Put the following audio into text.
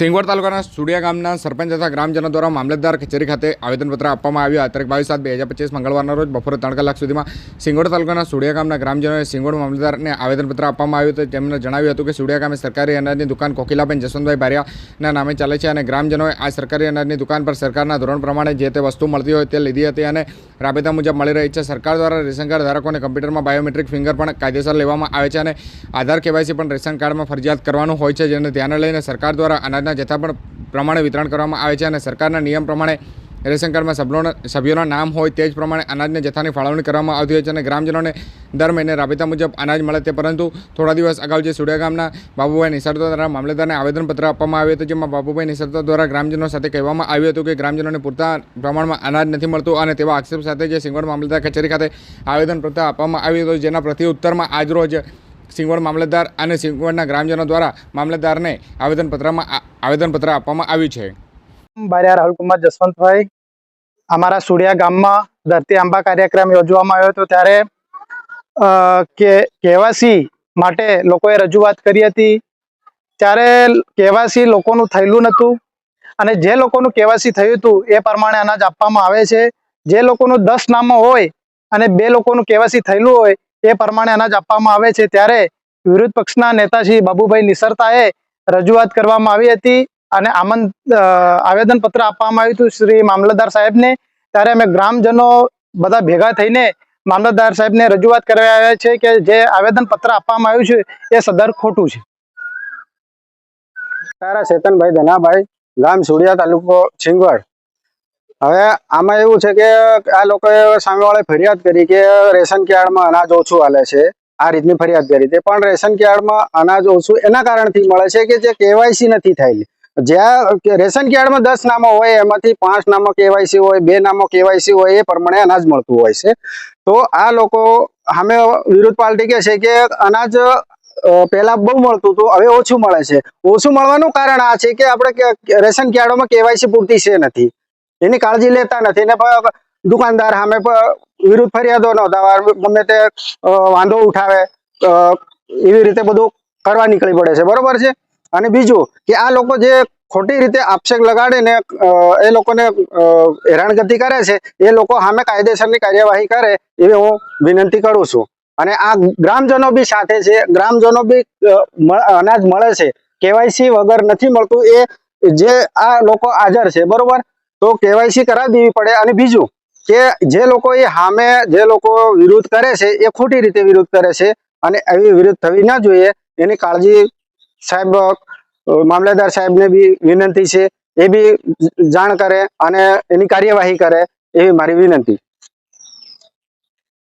સિંગવડ તાલુકાના સુડિયા ગામના સરપંચ તથા ગ્રામજનો દ્વારા મામલતદાર કચેરી ખાતે આવેદનપત્ર આપવામાં આવ્યું. તારીખ બાવીસ સાત બે હજાર પચીસ મંગળવારના રોજ બપોરે ત્રણ કલાક સુધીમાં સિંગવડ તાલુકાના સુડિયા ગામના ગ્રામજનોએ સિંગવડ મામલતદારને આવેદનપત્ર આપવામાં આવ્યું હતું. તેમણે જણાવ્યું હતું કે સુડિયા ગામે સરકારી અનાજની દુકાન કોકિલાબેન જસવંતભાઈ બારિયાના નામે ચાલે છે અને ગ્રામજનોએ આ સરકારી અનાજની દુકાન પર સરકારના ધોરણ પ્રમાણે જે તે વસ્તુ મળતી હોય તે લીધી હતી અને રાબેતા મુજબ મળી રહી છે. સરકાર દ્વારા રેશન કાર્ડ ધારકોને કમ્પ્યુટરમાં બાયોમેટ્રિક ફિંગર પણ કાયદેસર લેવામાં આવે છે અને આધાર કેવાયસી પણ રેશન કાર્ડમાં ફરજિયાત કરવાનું હોય છે, જેને ધ્યાને લઈને સરકાર દ્વારા અનાજના જથ્થા પણ પ્રમાણે વિતરણ કરવામાં આવે છે અને સરકારના નિયમ પ્રમાણે રેશન કાર્ડમાં સભ્યોના સભ્યોના નામ હોય તે જ પ્રમાણે અનાજની જથ્થાની ફાળવણી કરવામાં આવતી હોય છે અને ગ્રામજનોને દર મહિને રાબેતા મુજબ અનાજ મળે તે પરંતુ થોડા દિવસ અગાઉ જે સુડિયા ગામના બાબુભાઈ નિસર્તો દ્વારા મામલતદારને આવેદનપત્ર આપવામાં આવ્યું હતું, જેમાં બાબુભાઈ નિસર્તો દ્વારા ગ્રામજનો સાથે કહેવામાં આવ્યું હતું કે ગ્રામજનોને પૂરતા પ્રમાણમાં અનાજ નથી મળતું અને તેવા આક્ષેપ સાથે જે સિંગવડ મામલતદાર કચેરી ખાતે આવેદનપત્ર આપવામાં આવ્યું હતું, જેના પ્રતિ ઉત્તરમાં આજરોજ સિંગવડ મામલતદાર અને સિંગવડના ગ્રામજનો દ્વારા મામલતદારને આવેદનપત્રમાં આવેદનપત્ર આપવામાં આવ્યું છે. બારિયા રાહુલ કુમાર જસવંતભાઈ અમારા સુડિયા ગામમાં ધરતી આંબા કાર્યક્રમ યોજવામાં આવ્યો હતો ત્યારે અ, કે કેવાસી માટે લોકોએ રજૂઆત કરી હતી. ત્યારે કહેવાસી લોકોનું થયેલું નહોતું અને જે લોકોનું કહેવાસી થયું હતું એ પ્રમાણે અનાજ આપવામાં આવે છે. જે લોકોનું દસ નામો હોય અને બે લોકોનું કહેવાસી થયેલું હોય એ પ્રમાણે અનાજ આપવામાં આવે છે. ત્યારે વિરોધ પક્ષના નેતા શ્રી બાબુભાઈ નિસરતાએ રજૂઆત કરવામાં આવી હતી અને આમંત આવેદન પત્ર આપવામાં આવ્યું હતું શ્રી મામલતદાર સાહેબને. ત્યારે અમે ગ્રામજનો બધા ભેગા થઈને મામલતદાર સાહેબને રજૂઆત કરવા આવ્યા છે કે જે આવેદન પત્ર આપવામાં આવ્યું છે એ સદર ખોટું છે. તારા ચેતનભાઈ ધનાભાઈ, ગામ સુડિયા તાલુકો છીંગવડ. હવે આમાં એવું છે કે આ લોકોએ સામેવાળે ફરિયાદ કરી કે રેશન કાર્ડમાં અનાજ ઓછું હાલે છે. આ રીતની ફરિયાદ કરી હતી. પણ રેશન કાર્ડમાં અનાજ ઓછું એના કારણથી મળે છે કે જે કેવાયસી નથી થયેલી. જ્યાં રેશન કાર્ડમાં દસ નામો હોય, એમાંથી પાંચ નામો કેવાયસી હોય, બે નામો કેવાયસી હોય, એ પ્રમાણે અનાજ મળતું હોય છે. તો આ લોકો સામે વિરોધ પાર્ટી કહે છે કે અનાજ પહેલા બહુ મળતું હતું, હવે ઓછું મળે છે. ઓછું મળવાનું કારણ આ છે કે આપણે રેશન કાર્ડોમાં કેવાયસી પૂરતી છે નથી. એની કાળજી લેતા નથી. ને દુકાનદાર સામે વિરુદ્ધ ફરિયાદો નોંધાવા ગમે તે વાંધો ઉઠાવે એવી રીતે બધું કરવા નીકળી પડે છે. બરોબર છે? અને બીજું કે આ લોકો જે ખોટી રીતે આક્ષેપ લગાડે ને એ લોકોને હેરાનગતિ કરે છે, એ લોકો સામે કાયદેસરની કાર્યવાહી કરે, એવી હું વિનંતી કરું છું. અને આ ગ્રામજનો બી સાથે છે, ગ્રામજનો બી અનાજ મળે છે, કેવાયસી વગર નથી મળતું, એ જે આ લોકો હાજર છે, બરોબર? તો કેવાયસી કરાવી દેવી પડે. અને બીજું કે જે લોકો એ સામે જે લોકો વિરોધ કરે છે, એ ખોટી રીતે વિરોધ કરે છે અને એવી વિરોધ થવી ના જોઈએ, એની કાળજી સાહેબ મામલેદાર સાહેબને બી વિનંતી છે, એ બી જાણ કરે અને એની કાર્યવાહી કરે એવી મારી વિનંતી.